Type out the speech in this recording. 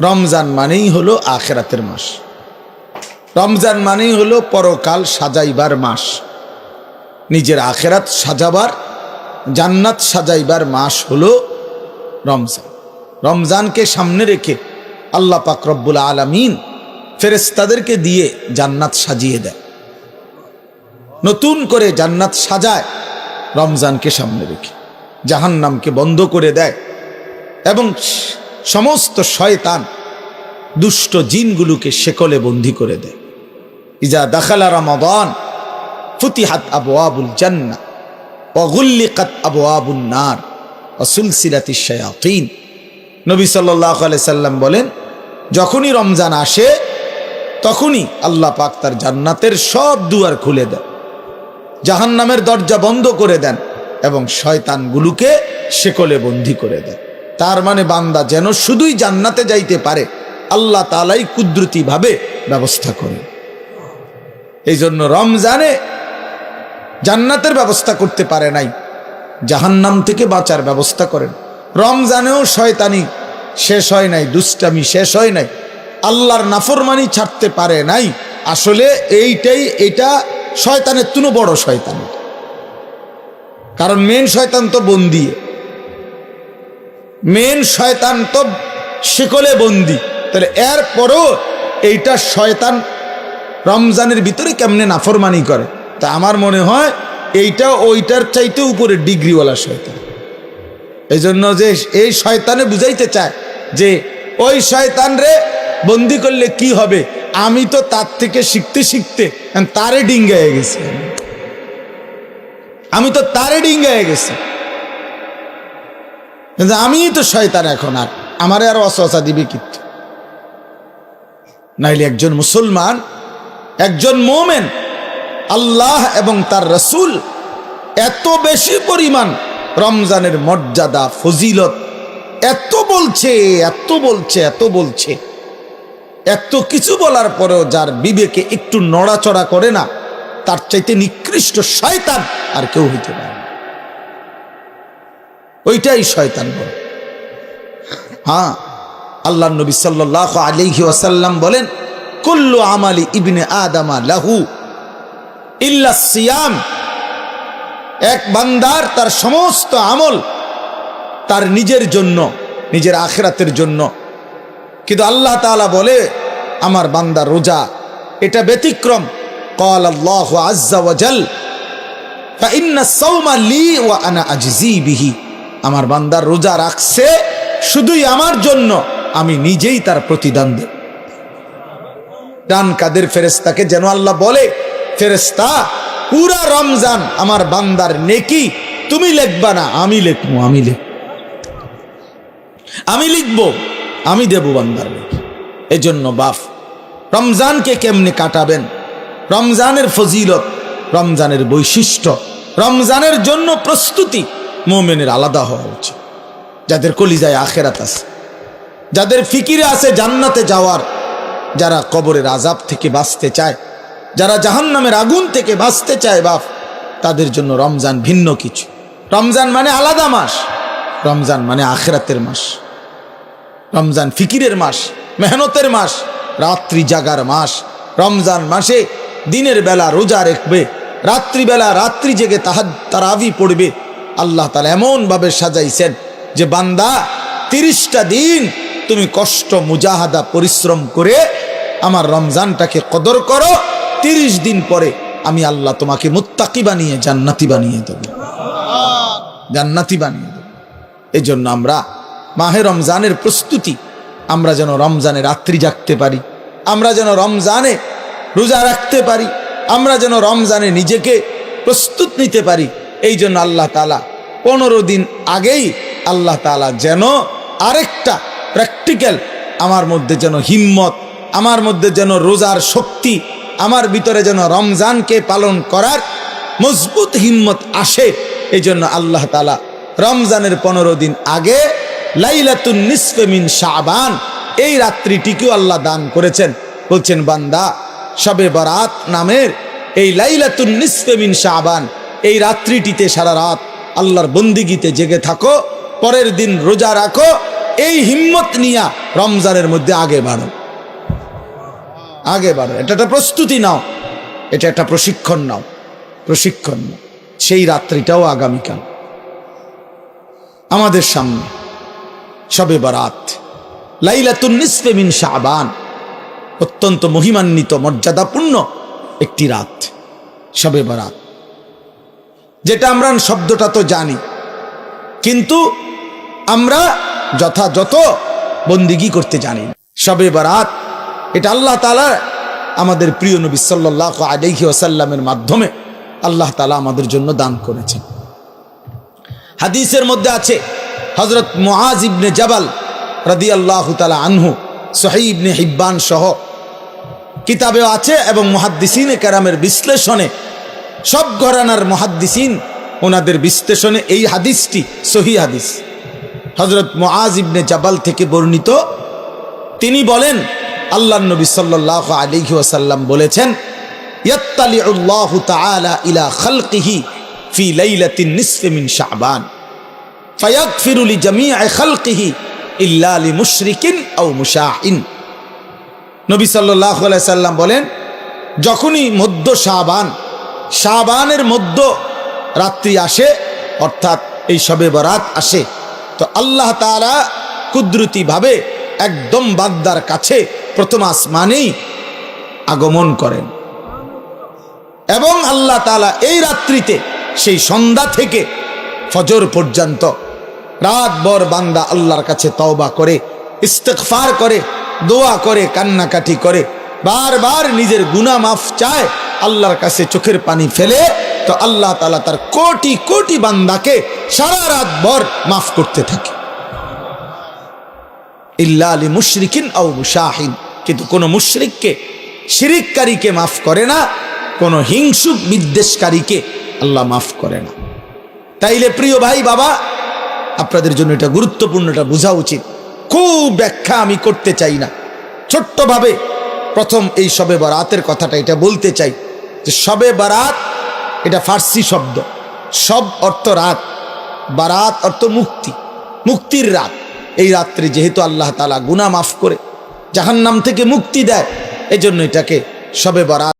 রমজান মানেই হলো আখেরাতের মাস। রমজান মানেই হলো পরকাল সাজাইবার মাস। নিজের আখেরাত সাজাবার, জান্নাত সাজাইবার মাস হলো রমজান। রমজানকে সামনে রেখে আল্লাহ পাক রব্বুল আলমিন ফেরেস্তাদেরকে দিয়ে জান্নাত সাজিয়ে দেয়। নতুন করে জান্নাত সাজায়, রমজানকে সামনে রেখে জাহান্নামকে বন্ধ করে দেয় এবং সমস্ত শয়তান দুষ্ট জিনগুলোকে শেকলে বন্দি করে দেয়। ইজা দাখালা রমাদান ফুতিহাত আবু আবুল জান্না অগুল্লিকাত আবু আবুল নার অসুলসিলাতি শায়াতিন। নবী সাল্লাহ সাল্লাম বলেন, যখনই রমজান আসে, তখনই আল্লাহ পাক তার জান্নাতের সব দুয়ার খুলে দেন, জাহান্নামের দরজা বন্ধ করে দেন এবং শয়তানগুলোকে শেকলে বন্দি করে দেন। তার মানে বান্দা যেন শুধুই জান্নাতে যাইতে পারে, আল্লাহ তালাই কুদরতিভাবে ব্যবস্থা করে। এই জন্য রমজানে জান্নাতের ব্যবস্থা করতে পারে নাই, জাহান্নাম থেকে বাঁচার ব্যবস্থা করেন। রমজানেও শয়তানি শেষ হয় নাই, দুষ্টামি শেষ হয় নাই, আল্লাহর নাফরমানি ছাড়তে পারে নাই, আসলে এইটাই, এটা শয়তানের তুনো বড় শয়তান। কারণ মেন শয়তান তো বন্দি। মেন শয়তান তো শিকলে বন্দি। তাহলে এরপরও এইটা শয়তান রমজানের ভিতরে কেমনে নাফরমানি করে? তা আমার মনে হয় এইটা ওইটার চাইতে উপরে ডিগ্রিওয়ালা শয়তান। এই জন্য যে এই শয়তানে বুঝাইতে চায় যে ওই শয়তান রে বন্দি করলে কি হবে? আমি তো তার থেকে শিখতে শিখতে তারে ডিঙ্গায় গেছি। আমি তো তারে ডিঙ্গায় গেছি। কিন্তু আমি তো শয়তান এখন আর। আমারে আর অসহসা দিবে কিন্তু নাইলে একজন মুসলমান, একজন মোমেন, আল্লাহ এবং তার রসুল এত বেশি পরিমাণ রমজানের মর্যাদা, ফজিলত, এত বলছে এত বলছে এত বলছে। এত কিছু বলার পরেও যার বিবেকে একটু নড়াচড়া করে না, তার চাইতে নিকৃষ্ট শয়তান আর কেউ হইতে পারে ওইটাই শয়তান বলে। হ্যাঁ আল্লাহ নবী সাল্লাহ আলিহি ওয়াসাল্লাম বলেন, কুল্লু আমালি ইবনে আদামা লাহু ইল্লা সিয়াম। এক বান্দার তার সমস্ত আমল তার নিজের জন্য, নিজের আখেরাতের জন্য। কিন্তু আল্লাহ তাআলা বলে, আমার বান্দা রোজা, এটা ব্যতিক্রম। কল আল্লাহ আজ্জা ওয়াজাল ফাইন্না সাওমা লি ওয়া আনা আজজি বিহি। আমার বান্দার রোজা রাখছে, শুধুই আমার জন্য, আমি নিজেই তার প্রতিদান দেব। ডান কাদের ফেরেস্তাকে যেন আল্লাহ বলে ফেরেস্তা পুরা রমজান আমার বান্দার নেকি, তুমি লিখবা না, আমি লিখব, আমি লিখ আমি লিখব, আমি দেব বান্দার নেকি। এই জন্য বাফ রমজানকে কেমনে কাটাবেন? রমজানের ফজিলত, রমজানের বৈশিষ্ট্য, রমজানের জন্য প্রস্তুতি মোমেনের আলাদা হওয়া উচিত। যাদের কলিজায় আখেরাত আছে, যাদের ফিকিরে আছে জান্নাতে যাওয়ার, যারা কবরের আজাব থেকে বাঁচতে চায়, যারা জাহান্নামের আগুন থেকে বাঁচতে চায় বাপ, তাদের জন্য রমজান ভিন্ন কিছু। রমজান মানে আলাদা মাস, রমজান মানে আখেরাতের মাস। রমজান ফিকিরের মাস, মেহনতের মাস, রাত্রি জাগার মাস। রমজান মাসে দিনের বেলা রোজা রাখবে, রাত্রিবেলা রাত্রি জেগে তাহা তারাবি পড়বে আল্লাহ তালা এমনভাবে সাজাইছেন যে বান্দা তিরিশটা দিন তুমি কষ্ট, মুজাহাদা, পরিশ্রম করে আমার রমজানটাকে কদর করো, তিরিশ দিন পরে আমি আল্লাহ তোমাকে মুত্তাকি বানিয়ে, জান্নাতি বানিয়ে দেব। জান্নাতি বানিয়ে দেব। এই জন্য আমরা মাহে রমজানের প্রস্তুতি, আমরা যেন রমজানে রাত্রি জাগতে পারি, আমরা যেন রমজানে রোজা রাখতে পারি, আমরা যেন রমজানে নিজেকে প্রস্তুত নিতে পারি এই জন্য আল্লাহ তালা পনেরো দিন আগেই আল্লাহ তালা যেন আরেকটা প্র্যাকটিক্যাল আমার মধ্যে যেন হিম্মত, আমার মধ্যে যেন রোজার শক্তি, আমার ভিতরে যেন রমজানকে পালন করার মজবুত হিম্মত আসে এই জন্য আল্লাহ তালা রমজানের পনেরো দিন আগে লাইলাতুন নিসফেমিন শাবান, এই রাত্রিটিকেও আল্লাহ দান করেছেন। বলছেন, বান্দা সবে বরাত নামের এই লাইলাতুন নিসফেমিন শাবান, এই রাত্রিটিতে সারা রাত আল্লাহর বন্দিগিতে জেগে থাকো, পরের দিন রোজা রাখো, এই হিম্মত নিয়া রমজানের মধ্যে আগে বাড়ো। আগে বাড়ো। এটা একটা প্রস্তুতি নাও। এটা একটা প্রশিক্ষণ নাও। প্রশিক্ষণ নাও। সেই রাত্রিটাও আগামীকাল। আমাদের সামনে সবে বারাত। লাইলাতুন নিসফে মিন শাবান। অত্যন্ত মহিমান্বিত, মর্যাদাপূর্ণ একটি রাত। সবে বারাত। যেটা আমরা শব্দটা তো জানি। কিন্তু আমরা যথাযথ বন্দিগি করতে জানি। সবে বারাত, এটা আল্লাহ তালা আমাদের প্রিয় নবী সাল্লাহ আলহি ওসাল্লামের মাধ্যমে আল্লাহ তালা আমাদের জন্য দান করেছেন। হাদিসের মধ্যে আছে হজরত মুআজ ইবনে জাবাল রাদি আল্লাহ তালা আনহু সহি ইবনে হিব্বান সহ। কিতাবেও আছে এবং মহাদ্দিসিনে কেরামের বিশ্লেষণে সব ঘরানার মহাদ্দিসিন ওনাদের বিশ্লেষণে এই হাদিসটি সহি হাদিস। হজরত মুআজ ইবনে জাবাল থেকে বর্ণিত। তিনি বলেন আল্লাহ নবী সাল্লাহ আলিহি ওয়াসাল্লাম বলেছেন ইলা খালকিহি ইল্লা সাল্লাল্লাহু সাল্লাম বলেন, যখনই মধ্য শাবান শাবানের মধ্য রাত্রি আসে, অর্থাৎ এই সবে বরাত আসে। তো আল্লাহ তাআলা কুদরতিভাবে একদম বাদ্দার কাছে প্রথম আসমানেই আগমন করেন। এবং আল্লাহ তালা এই রাত্রিতে সেই সন্ধ্যা থেকে ফজর পর্যন্ত রাতভর বান্দা আল্লাহর কাছে তওবা করে ইস্তেকফার করে, দোয়া করে, কান্নাকাটি করে, বারবার নিজের গুনাহ মাফ চায় আল্লাহর কাছে চোখের পানি ফেলে, তো আল্লাহ তাআলা তার কোটি কোটি বান্দাকে সারা রাত ভর মাফ করতে থাকে। ইল্লা আলী মুশরিকিন আও মুশাহিন কিন্তু কোনো মুশরিককে, শিরিককারীকে মাফ করে না, কোনো হিংসুক বিদ্বেষকারীকে আল্লাহ মাফ করে না। তাইলে প্রিয় ভাই বাবা, আপনাদের জন্য এটা গুরুত্বপূর্ণ, এটা বোঝা উচিত। খুব ব্যাখ্যা আমি করতে চাই না। ছোট্টভাবে প্রথম এই সবে বারাতের কথাটা এটা বলতে চাই। যে সবে বারাত, এটা ফার্সি শব্দ। সব অর্থ রাত। বারাত অর্থ মুক্তি। মুক্তির রাত। এই রাত্রে যেহেতু আল্লাহ তালা গুনা মাফ করে, জাহান্নাম থেকে মুক্তি দেয়, এজন্য এটাকে সবে বারাত